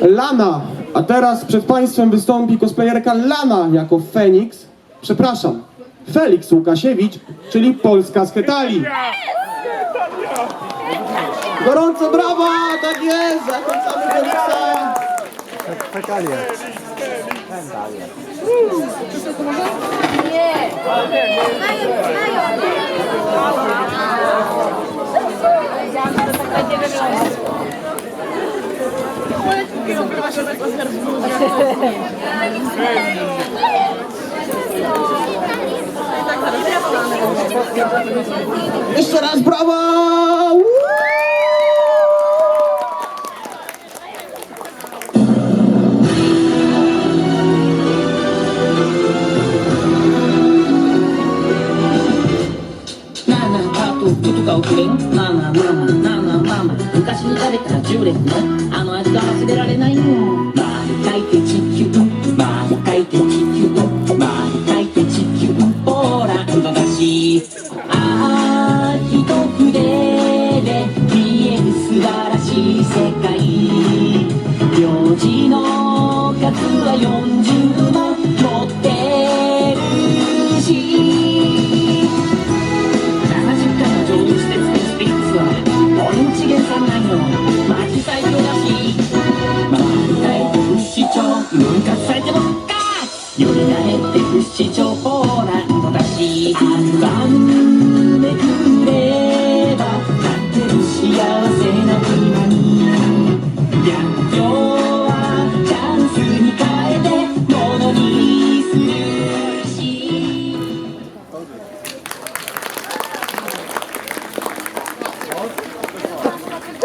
Lana. A teraz przed Państwem wystąpi cosplayerka Lana jako Feniks. Przepraszam, Felix Łukasiewicz, czyli Polska z Hetali. Gorąco brawa, tak jest, zachęcamy Feliksa. Jeszcze raz brawa! Nana, tatu, tutu, gałki, nana, mama, nana, mama. 昔に食べた10列のあの味が忘れられないのまるかいて地球。まるかいて地球。まるかいて地球。ほらしいああ一筆で見える素晴らしい世界。行事の数は40 Muita